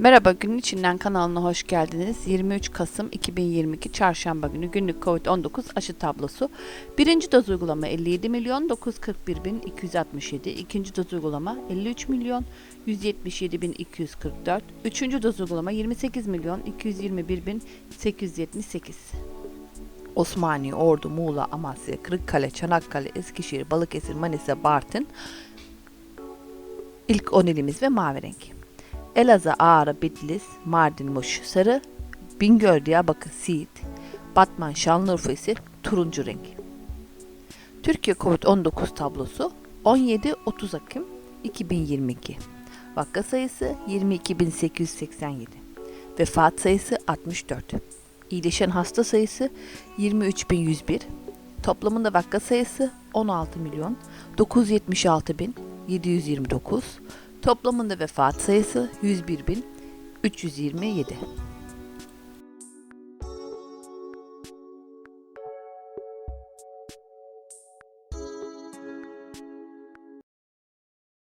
Merhaba günün içinden kanalına hoş geldiniz. 23 Kasım 2022 Çarşamba günü günlük Covid-19 aşı tablosu. Birinci doz uygulama 57 milyon 941 bin 267. İkinci doz uygulama 53 milyon 177 bin 244. Üçüncü doz uygulama 28 milyon 221 bin 878. Osmaniye, Ordu, Muğla, Amasya, Kırıkkale, Çanakkale, Eskişehir, Balıkesir, Manisa, Bartın ilk 10 ilimiz ve mavi renk. Elazığ, Ağrı, Bitlis, Mardin, Muş, Sarı, Bingöl, Diyarbakır, Siirt, Batman, Şanlıurfa ise turuncu renk. Türkiye Covid-19 tablosu 17-30 Ekim 2022. Vaka sayısı 22.887. Vefat sayısı 64. İyileşen hasta sayısı 23.101. Toplamında vaka sayısı 16 milyon 976 bin 729. Toplamında vefat sayısı 101.327.